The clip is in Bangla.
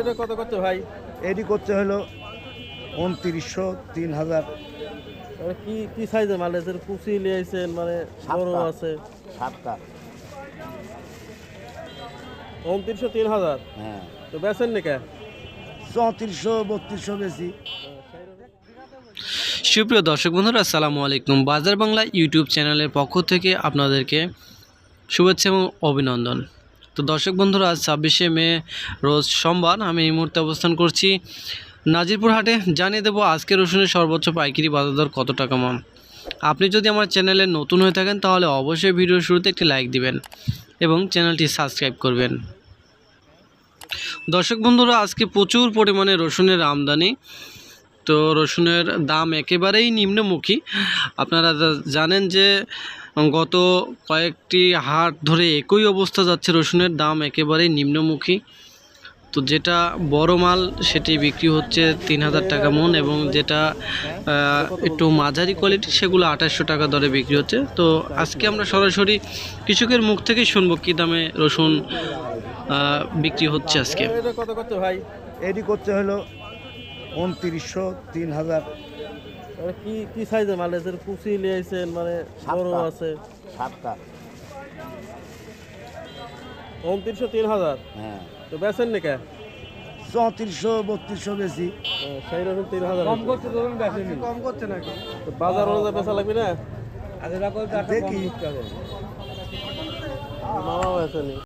এটা কত করছে ভাই? এটি করতে হলো উনত্রিশশো তিন হাজার। কি কি সাইজের মাল আছে কুচি লিয়েছেন মানে বড়। আছে। সাতটা। উনত্রিশশো তিন হাজার? হ্যাঁ। তো বেচেন নাকি? চৌত্রিশশো বত্রিশশো বেশি। সুপ্রিয় দর্শক বন্ধুরা আসসালামু আলাইকুম। বাজার বাংলা ইউটিউব চ্যানেলের পক্ষ থেকে আপনাদেরকে শুভেচ্ছা এবং অভিনন্দন। তো দর্শক বন্ধুরা আজ ছাব্বিশে মে রোজ সোমবার আমি এই মুহূর্তে অবস্থান করছি নাজিরপুর হাটে। জানিয়ে দেবো আজকে রসুনের সর্বোচ্চ পাইকারি বাজার দর কত টাকা মন। আপনি যদি আমার চ্যানেলে নতুন হয়ে থাকেন, তাহলে অবশ্যই ভিডিও শুরুতে একটি লাইক দিবেন এবং চ্যানেলটি সাবস্ক্রাইব করবেন। দর্শক বন্ধুরা, আজকে প্রচুর পরিমাণে রসুনের আমদানি। তো রসুনের দাম একেবারেই নিম্নমুখী। আপনারা জানেন যে গত কয়েকটি হাট ধরে একই অবস্থা যাচ্ছে রসুনের দাম একেবারেই নিম্নমুখী। তো যেটা বড় মাল, সেটি বিক্রি হচ্ছে তিন হাজার টাকা মন এবং যেটা একটু মাঝারি কোয়ালিটি সেগুলো আঠাশশো টাকা দরে বিক্রি হচ্ছে। তো আজকে আমরা সরাসরি কৃষকের মুখ থেকে শুনব কী দামে রসুন বিক্রি হচ্ছে আজকে। কত করছে ভাই? এটি করতে হলো উনত্রিশশো তিন হাজার। কি কি সাইজের মাল? আছে কুচি লিয়েছেন মানে বড় আছে। সাতটা। উনত্রিশশো তিন হাজার। হ্যাঁ। তো বেচেন নাকি চৌত্রিশশো বত্রিশশো বেশি সেই রকম তিন হাজার কম করছে কম করছে নাকি তো বাজার অনুযায়ী বেচা লাগবে না? দেখি মামাও বেচেনি।